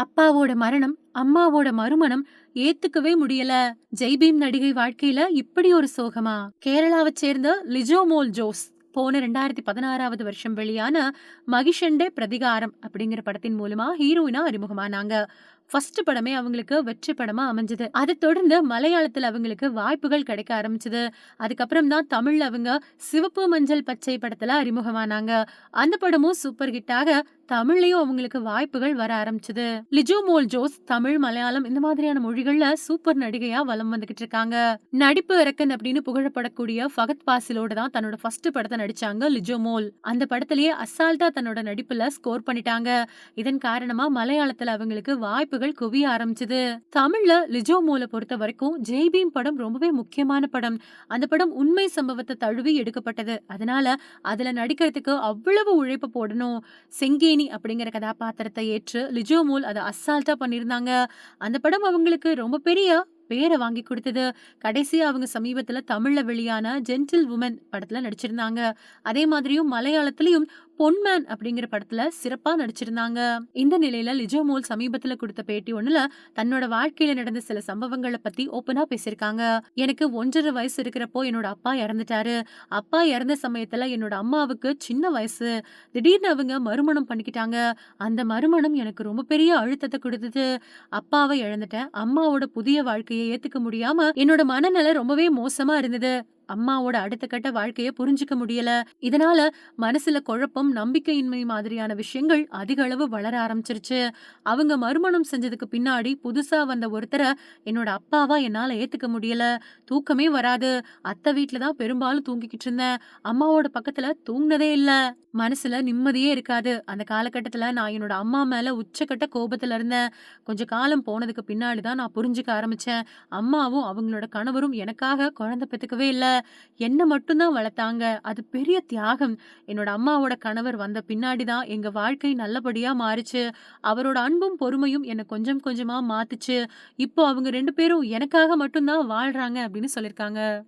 அப்பாவோட மரணம் அம்மாவோட மறுமணம் ஏத்துக்கவே முடியல. ஜெய்பீம் நடிகை வாழ்க்கையில இப்படி ஒரு சோகமா? கேரளாவை சேர்ந்த லிஜோமோல் ஜோஸ் போன ரெண்டாயிரத்தி பதினாறாவது வருஷம் வெளியான மகிஷண்டே பிரதிகாரம் அப்படிங்கிற படத்தின் மூலமா ஹீரோயினா அறிமுகமானாங்க. ஃபர்ஸ்ட் படமே அவங்களுக்கு வெற்றி படமா அமைஞ்சது. அதை தொடர்ந்து மலையாளத்துல அவங்களுக்கு வாய்ப்புகள் கிடைக்க ஆரம்பிச்சது. அதுக்கப்புறம் தான் தமிழ்ல அவங்க சிவப்பு மஞ்சள் பச்சை படத்துல அறிமுகமானாங்க. அந்த படமும் சூப்பர் ஹிட்டாக தமிழ்லயும் அவங்களுக்கு வாய்ப்புகள் வர ஆரம்பிச்சது. லிஜோ மோல் ஜோஸ் தமிழ் மலையாளம் இந்த மாதிரியான மொழிகள்ல சூப்பர் நடிகையா வலம் வந்துகிட்டு இருக்காங்க. நடிப்பு இறக்கன் அப்படின்னு புகழப்படக்கூடிய ஃபகத் பாசிலோட தான் தன்னோட ஃபர்ஸ்ட் படத்தை நடிச்சாங்க லிஜோ மோல். அந்த படத்திலேயே அசால்ட்டா தன்னோட நடிப்புல ஸ்கோர் பண்ணிட்டாங்க. இதன் காரணமா மலையாளத்துல அவங்களுக்கு வாய்ப்புகள் குவிய ஆரம்பிச்சது. தமிழ்ல லிஜோ மோல பொறுத்த வரைக்கும் ஜெய்பீம் படம் ரொம்பவே முக்கியமான படம். அந்த படம் உண்மை சம்பவத்தை தழுவி எடுக்கப்பட்டது. அதனால அதுல நடிக்கிறதுக்கு அவ்வளவு உழைப்பு போடணும். செங்கேனி அப்படிங்கிற கதாபாத்திரத்தை ஏற்று லிஜோ மூல் அதை அசால்ட்டா பண்ணியிருந்தாங்க. அந்த படம் அவங்களுக்கு ரொம்ப பெரிய பேரை வாங்கி கொடுத்தது. கடைசியாக அவங்க சமீபத்துல தமிழ்ல வெளியான ஜென்டில் உமன் படத்துல நடிச்சிருந்தாங்க. அதே மாதிரியும் மலையாளத்திலயும் பொன்மேன் அப்படிங்கிற படத்துல சிறப்பா நடிச்சிருந்தாங்க. இந்த நிலையில லிஜோ மோல் சமீபத்துல கொடுத்த பேட்டி ஒண்ணுல தன்னோட வாழ்க்கையில நடந்த சில சம்பவங்களை பத்தி ஓப்பனா பேசியிருக்காங்க. எனக்கு ஒன்றரை வயசு இருக்கிறப்போ என்னோட அப்பா இறந்துட்டாரு. அப்பா இறந்த சமயத்துல என்னோட அம்மாவுக்கு சின்ன வயசு. திடீர்னு அவங்க மறுமணம் பண்ணிக்கிட்டாங்க. அந்த மறுமணம் எனக்கு ரொம்ப பெரிய அழுத்தத்தை கொடுத்தது. அப்பாவை இழந்துட்டேன். அம்மாவோட புதிய வாழ்க்கையை ஏத்துக்க முடியாம என்னோட மனநிலை ரொம்பவே மோசமா இருந்தது. அம்மாவோட அடுத்த கட்ட வாழ்க்கைய புரிஞ்சுக்க முடியல. இதனால மனசுல குழப்பம் நம்பிக்கையின்மை மாதிரியான விஷயங்கள் அதிக அளவு வளர ஆரம்பிச்சிருச்சு. அவங்க மறுமணம் செஞ்சதுக்கு பின்னாடி புதுசா வந்த ஒருத்தரை என்னோட அப்பாவா என்னால ஏத்துக்க முடியல. தூக்கமே வராது. அத்தை வீட்ல தான் பெரும்பாலும் தூங்கிக்கிட்டு இருந்தேன். அம்மாவோட பக்கத்துல தூங்கினதே இல்ல. மனசுல நிம்மதியே இருக்காது. அந்த காலகட்டத்துல நான் என்னோட அம்மா மேல உச்சக்கட்ட கோபத்துல இருந்தேன். கொஞ்ச காலம் போனதுக்கு பின்னாடி தான் நான் புரிஞ்சுக்க ஆரம்பிச்சேன். அம்மாவும் அவங்களோட கணவரும் எனக்காக குழந்தை பெற்றுக்கவே இல்லை. என்னை மட்டும்தான் வளர்த்தாங்க. அது பெரிய தியாகம். என்னோட அம்மாவோட கணவர் வந்த பின்னாடி தான் எங்க வாழ்க்கை நல்லபடியா மாறுச்சு. அவரோட அன்பும் பொறுமையும் என்னை கொஞ்சம் கொஞ்சமா மாத்துச்சு. இப்போ அவங்க ரெண்டு பேரும் எனக்காக மட்டும்தான் வாழ்றாங்க அப்படின்னு சொல்லியிருக்காங்க.